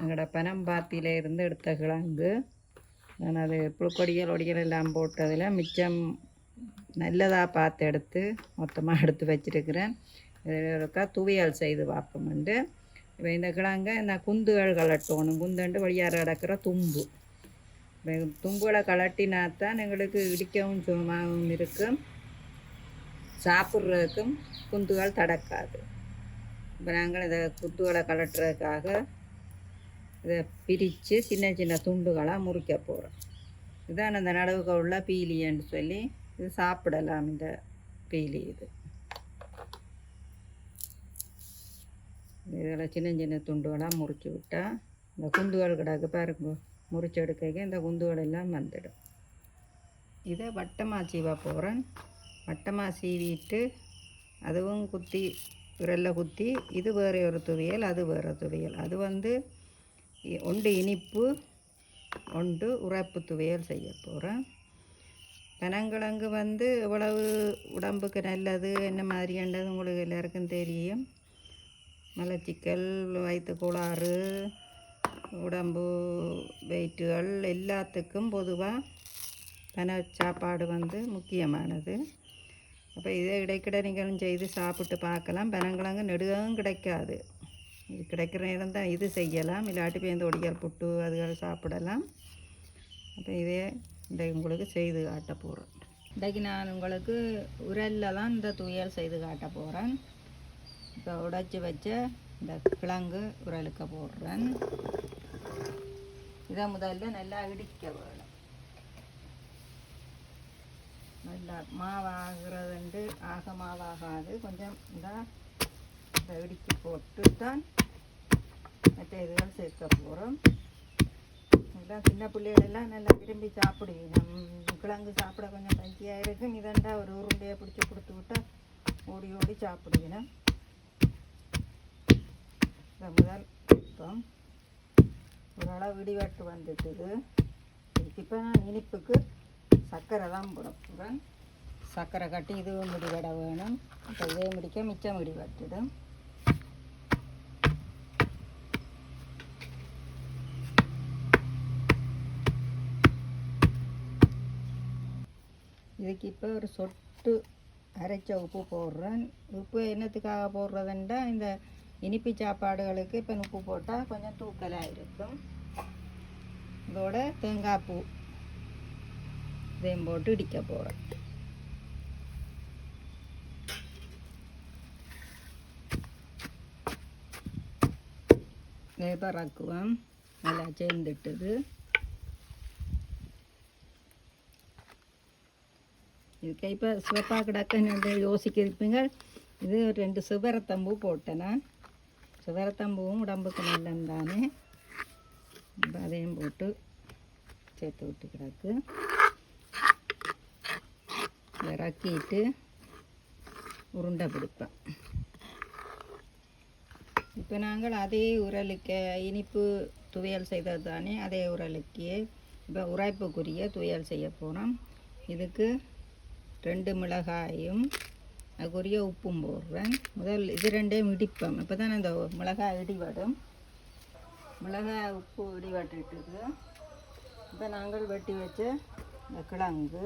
எங்களோட பனம்பாத்தியில இருந்து எடுத்த கிழங்கு. நான் அது புழுக்கொடிகள் ஒடிகள் எல்லாம் போட்டதில் மிச்சம் நல்லதாக பார்த்து எடுத்து மொத்தமாக எடுத்து வச்சிருக்கிறேன். இதில் இருக்கா துவையல் செய்து பார்ப்போம்ண்டு இப்போ இந்த கிழங்க நான் குந்துகள் கலட்டணும். குந்துண்டு வழியார கிடக்கிற தும்பு. இப்போ தும்புகளை கலட்டினாத்தான் எங்களுக்கு இடிக்கவும் சுமமாகவும் இருக்கும். சாப்பிட்றதுக்கும் குந்துகள் தடக்காது. இப்போ நாங்கள் இதை குத்துகளை கலட்டுறதுக்காக இதை பிரித்து சின்ன சின்ன துண்டுகளாக முறிக்க போகிறோம் இதான் அந்த நடவுக்கு உள்ள பீலின்னு சொல்லி இது சாப்பிடலாம் இந்த பீலி இது. இதில் சின்ன சின்ன துண்டுகளாக முறிச்சு விட்டால் இந்த குந்துகள் கிடக்கு பாருங்க. முறிச்சு எடுக்க இந்த குந்துகள் எல்லாம் வந்துடும். இதை வட்டமாக சீவ போகிறேன் வட்டமாக சீவிட்டு அதுவும் குத்தி விரலில் குத்தி இது வேறு ஒரு துவையல் அது வேறு துவையல். அது வந்து ஒன்று இனிப்பு ஒன்று உரைப்பு துவையல் செய்ய போகிறேன் பனங்கிழங்கு வந்து எவ்வளவு உடம்புக்கு நல்லது என்ன மாதிரியானது உங்களுக்கு எல்லாருக்கும் தெரியும். மலச்சிக்கல் வயிற்று கோளாறு உடம்பு வெயிட்டுகள் எல்லாத்துக்கும் பொதுவாக பன சாப்பாடு வந்து முக்கியமானது. அப்போ இதை இடைக்கிட நீங்களும் செய்து சாப்பிட்டு பார்க்கலாம். பனங்கிழங்கு நெடுகவும் கிடைக்காது. இது கிடைக்கிற நேரம் தான் இது செய்யலாம். இல்லாட்டி பேருந்து ஒடியால் புட்டு அதுகள் சாப்பிடலாம். அப்போ இதே இந்த உங்களுக்கு செய்து காட்ட போகிறேன் இன்றைக்கு நான் உங்களுக்கு உரலில் தான் இந்த துயல் செய்து காட்ட போகிறேன் இப்போ உடைச்சி வச்ச இந்த கிழங்கு உரலுக்க போடுறேன். இதை முதல்ல நல்லா இடிக்க வேணும். நல்லா மாவாகிறதுண்டு ஆக மாவாகாது. கொஞ்சம் இதாக இதை இடித்து போட்டு தான் மற்ற இதுகள் சேர்க்க போகிறோம் எல்லாம் சின்ன பிள்ளைகளெல்லாம் நல்லா விரும்பி சாப்பிடுவீங்க. கிழங்கு சாப்பிட கொஞ்சம் பைக்கியாக இருக்கும். இதண்டா ஒரு உருண்டையை பிடிச்சி கொடுத்து விட்டா ஓடி ஓடி சாப்பிடுவீங்க. முதல் இப்போ ஓரளவு இடிவட்டு வந்துட்டுது. இப்போ நான் இனிப்புக்கு சர்க்கரை தான் போட போகிறேன் சர்க்கரை கட்டி இதுவும் முடிவட வேணும். இப்போ இதே முடிக்க மிச்சம் முடிவட்டுடும் இதுக்கு இப்போ ஒரு சொட்டு அரைச்ச உப்பு போடுறேன். உப்பு என்னத்துக்காக போடுறதுண்டா இந்த இனிப்பு சாப்பாடுகளுக்கு இப்போ உப்பு போட்டால் கொஞ்சம் தூக்கலாக இருக்கும் இதோட தேங்காய் பூ இதையும் போட்டு இடிக்க போகிறேன் வேப்பராக்குவம் நல்லா சேர்ந்துட்டுது. இருக்கேன் இப்போ சிவப்பாக கிடக்குன்னு யோசிக்கிறீங்க. இது ஒரு ரெண்டு சிவரத்தம்பூ போட்டேன் நான். சிவரத்தம்பூவும் உடம்புக்கு நல்லது தானே. அதையும் போட்டு சேர்த்து விட்டு கிடக்கு. இறக்கிட்டு உருண்டை பிடிப்பேன். இப்போ நாங்கள் அதே உரலுக்கு இனிப்பு துவையல் செய்தது தானே அதே உரலுக்கே. இப்போ உரைப்புக்குரிய துவையல் செய்ய போகிறோம் இதுக்கு ரெண்டு மிளகாயும் அதுக்குரிய உப்பும் போடுறேன். முதல் இது ரெண்டையும் இடிப்போம் இப்போ தான் இந்த மிளகாய் இடிவடும் மிளகாய் உப்பு இடிவட்டுட்டுது இப்போ நாங்கள் வெட்டி வச்ச இந்த கிழங்கு.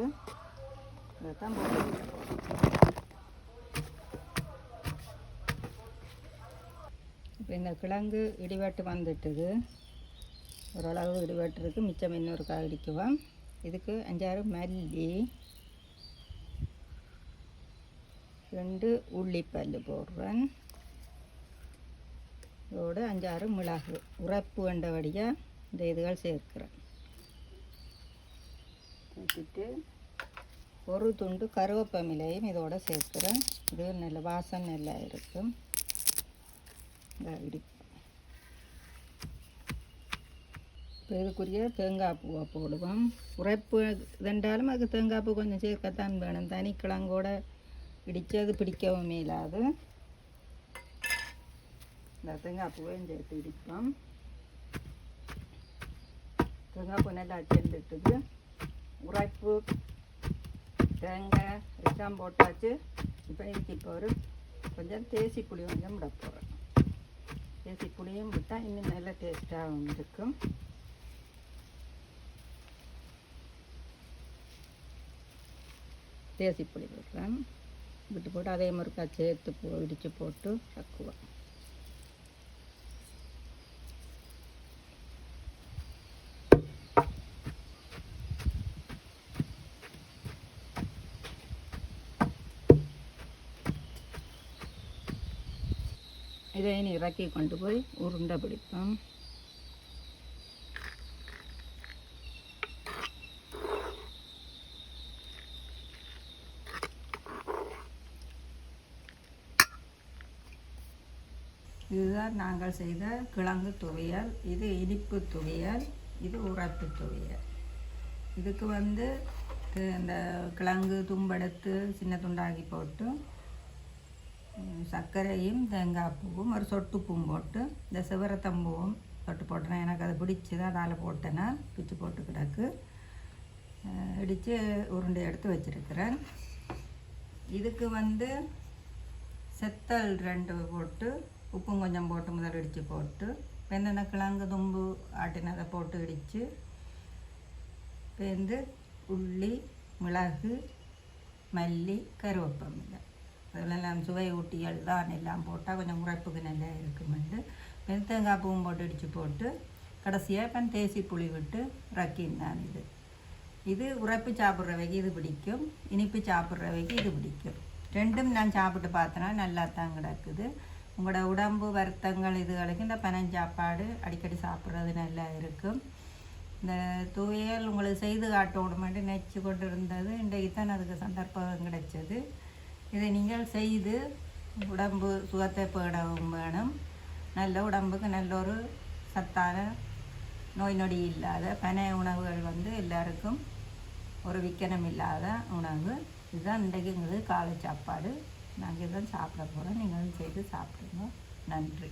இதைத்தான் இப்போ இந்த கிழங்கு இடிவட்டு வந்துட்டுது. ஓரளவு இடிவட்டுருக்கு மிச்சம் இன்னொரு காய் இடிக்குவோம். இதுக்கு அஞ்சாறு மல்லி. ரெண்டு உள்ளிப்பல் போடுறேன். இதோடு அஞ்சாறு மிளகு உரப்பு வேண்டபடியாக இந்த இதுகள் சேர்க்கிறேன். சேர்த்துட்டு ஒரு துண்டு கருவேப்பமிலையும் இதோட சேர்க்குறேன். இது நல்ல வாசம் நல்லா இருக்கும். இப்போ இதுக்குரிய தேங்காய் பூவை போடுவோம். உரைப்பு இதென்றாலும் அதுக்கு தேங்காய் பூ கொஞ்சம் சேர்க்கத்தான் வேணும். தனி கிழங்கோட பிடிச்சது பிடிக்கவும் இல்லாது இந்த தேங்காய் பூவையும் சேர்த்து இடிப்போம் தேங்காய் பூ நல்லா உரைப்பு தேங்காய் எல்லாம் போட்டாச்சு இப்போ இதுக்கு இப்போ ஒரு கொஞ்சம் தேசி புளி கொஞ்சம் விட போகிறேன் தேசி புளியும் விட்டால் இன்னும் நல்ல டேஸ்ட்டாகவும் இருக்கும் தேசி புளி விடுறேன் விட்டு போட்டு அதே முறுக்கா சேர்த்து போ இடித்து போட்டு ரக்குவேன் இதை இறக்கி கொண்டு போய் உருண்டை பிடிப்போம். இதுதான் நாங்கள் செய்த கிழங்கு துவையல் இது இனிப்பு துவையல் இது உரைப்பு துவையல். இதுக்கு வந்து இந்த கிழங்கு தும்பெடுத்து சின்ன துண்டாக்கி போட்டு சர்க்கரையும் தேங்காய் பூவும் ஒரு சொட்டு பூவும் போட்டு இந்த சிவரத்தம்பூவும் தொட்டு போட்டேன் எனக்கு அது தான் அதால் போட்டேன்னா பிச்சு போட்டு கிடக்கு. இடித்து உருண்டை எடுத்து வச்சுருக்கிறேன். இதுக்கு வந்து செத்தல் ரெண்டு போட்டு உப்பும் கொஞ்சம் போட்டு முதல் இடித்து போட்டு வெந்தன கிழங்கு தும்பு ஆட்டினதை போட்டு இடித்து பேந்து உள்ளி மிளகு மல்லி கருவேப்பமில்லை அதெல்லாம் சுவை ஊட்டிகள் தான் எல்லாம் போட்டால் கொஞ்சம் உரைப்புக்கு நல்லா இருக்குமெண்டு வெந்த தேங்காய் பூவும் போட்டு இடித்து போட்டு கடைசியாக இப்போ தேசி புளி விட்டு ரக்கின் இது இது உரைப்பு சாப்பிட்றவைக்கு இது பிடிக்கும் இனிப்பு சாப்பிட்றவைக்கு இது பிடிக்கும் ரெண்டும் நான் சாப்பிட்டு பார்த்தனா நல்லா தான் கிடக்குது உங்களோட உடம்பு வருத்தங்கள் இதுகளுக்கு இந்த பனஞ்சாப்பாடு அடிக்கடி சாப்பிட்றது நல்லா இருக்கும். இந்த துவையல் உங்களுக்கு செய்து காட்டணுமெண்டு நினச்சி கொண்டு இருந்தது இன்றைக்கு தான் அதுக்கு சந்தர்ப்பம் கிடைச்சது. இதை நீங்கள் செய்து உடம்பு சுகத்தை பேடவும் வேணும். நல்ல உடம்புக்கு நல்ல ஒரு சத்தான நோய் நொடி இல்லாத பனை உணவுகள் வந்து எல்லாருக்கும் ஒரு விக்கனம் இல்லாத உணவு. இதுதான் இன்றைக்கு எங்களுக்கு காலை சாப்பாடு. நாங்கள் தான் சாப்பிட போகிறோம் நீங்களும் செய்து சாப்பிடுங்க. நன்றி.